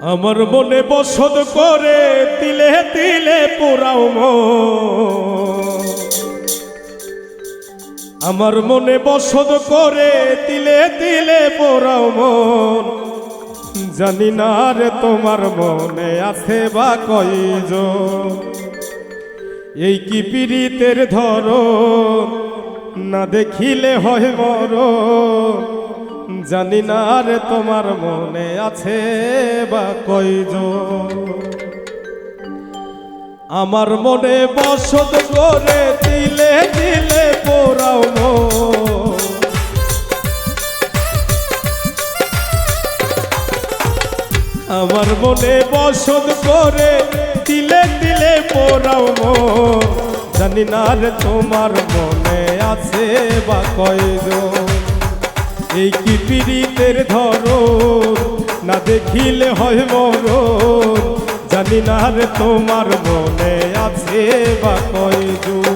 আমার মনে বসত করে, তিলে তিলে পোড়াও। আমার মনে বসত করে, তিলে তিলে পোড়াও মন। জানি না রে তোমার মনে আছে বা কয়জন। এই কি পীড়িতের ধরো না দেখিলে হয় মর জানি না রে তোমার মনে আছে বা কয়জন আমার মনে বসত করে দিলে দিলে পোড়াও। আমার মনে বসত করে দিলে দিলে পোড়াও। জানি না রে তোমার মনে আছে বা কয়জন এই কি পীড়িতের ধরো না দেখিলে হয় মরণ। জানি না রে তোমার মনে আছে বা কয়জন।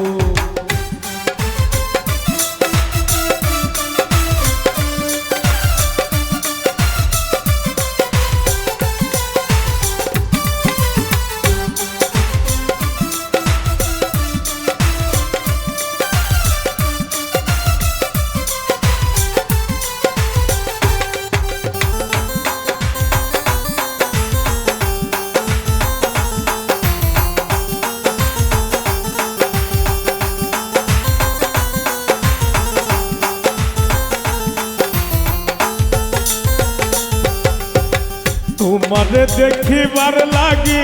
দেখিবার লাগি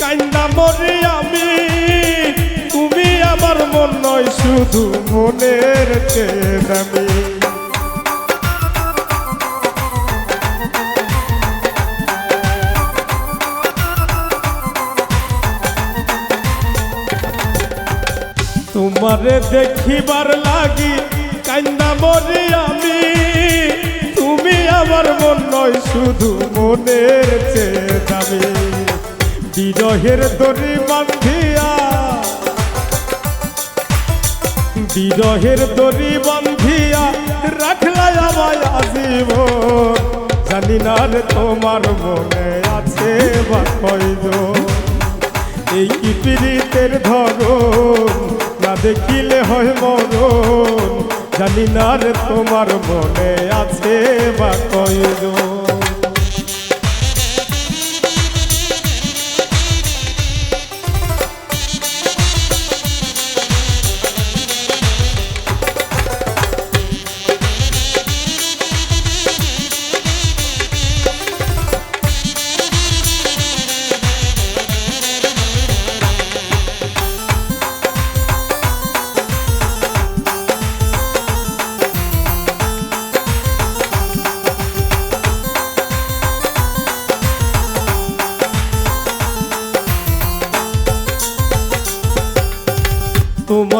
কান্না মরি আমি। তুমি আমার মন নয়, শুধু মনের চেনামি তোমারে দেখিবার লাগি কান্না মরি আমি। তুমি আমার মন নয়, শুধু মনের চেয়ে দামি বিরহের দড়ি বান্ধিয়া, বিরহের দড়ি বান্ধিয়া রাখলাই আমায় আজীবন। জানি না রে তোমার মনে আছে বা কয়জন। এই পীড়িতের ধরন না দেখিলে হয় মরণ। জানি না রে তোমার মনে আছে বা কয়জন।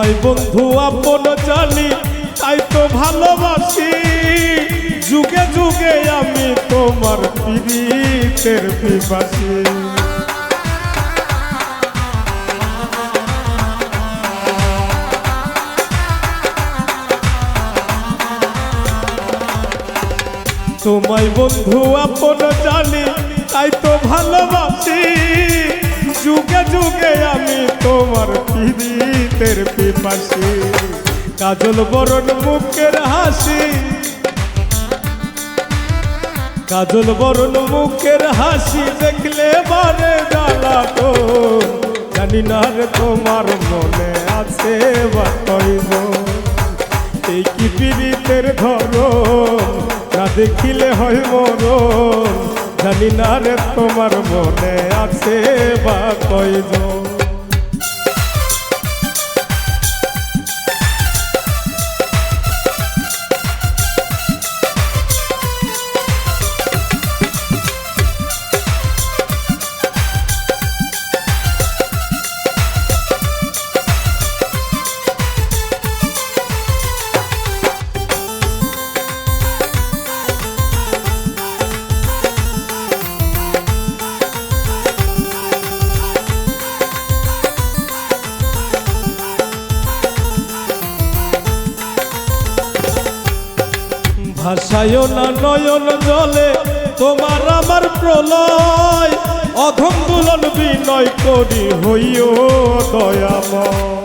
তোমায় বন্ধু আপন জানি, তাই তো ভালোবাসি। যুগে যুগে আমি তোমার পীড়িতের পিপাসী। তোমায় বন্ধু আপন জানি, তাই তো ভালোবাসি। যুগে যুগে আমি তোমার পীড়িতের পিপাসি। কাজল বরণ মুখের হাসি। কাজল বরণ মুখের হাসি দেখলে বারে জ্বালা তো। জানি না রে তোমার মনে আছে বা এই কি পীড়িতের ধরো না দেখিলে হয় মরণ। জানি না রে তোমার মনে আছে বা কয়জন? ভাসায় না নয়ন জলে, তোমার আমার প্রলয়। অধম দুলন বিনয় করি হইও দয়াময়।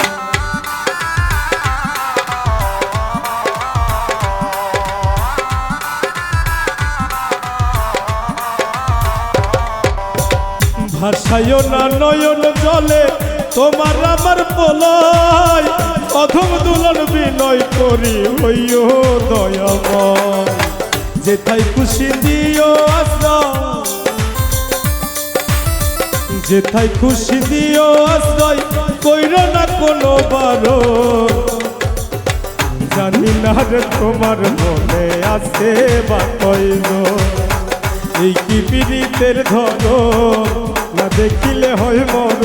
ভাসায় না নয়ন জলে, তোমার আমার পলয় অধম দুলন বিনয় করি হইও দয়াময়। যেথায় খুশি দিও আশ্রয়। যেথায় খুশি দিও আশ্রয়, কইর না কোনো বারো। জানি না রে তোমার মনে আছে বা কইল এই কি পীড়িতের ধরো না দেখিলে হয় মর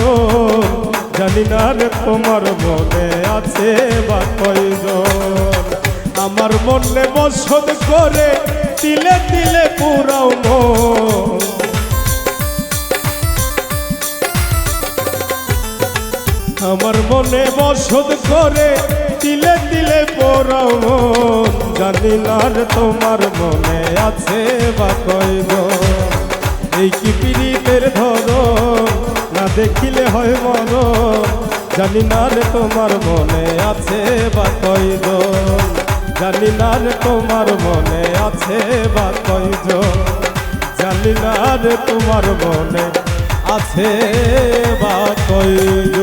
জানি না রে তোমার মনে আছে বা কইল আমার মনে বসত করে তিলে তিলে পুরাও মন আমার মনে বসত করে তিলে তিলে পড়াও মন জানি না রে তোমার মনে আছে বা কইব এই কি পীড়িতের ধরো না দেখিলে হয় মন। জানি না রে তোমার মনে আছে বা কইব জানি না রে তোমার মনে আছে বা কয়জন? জানি না রে তোমার মনে আছে বা কইল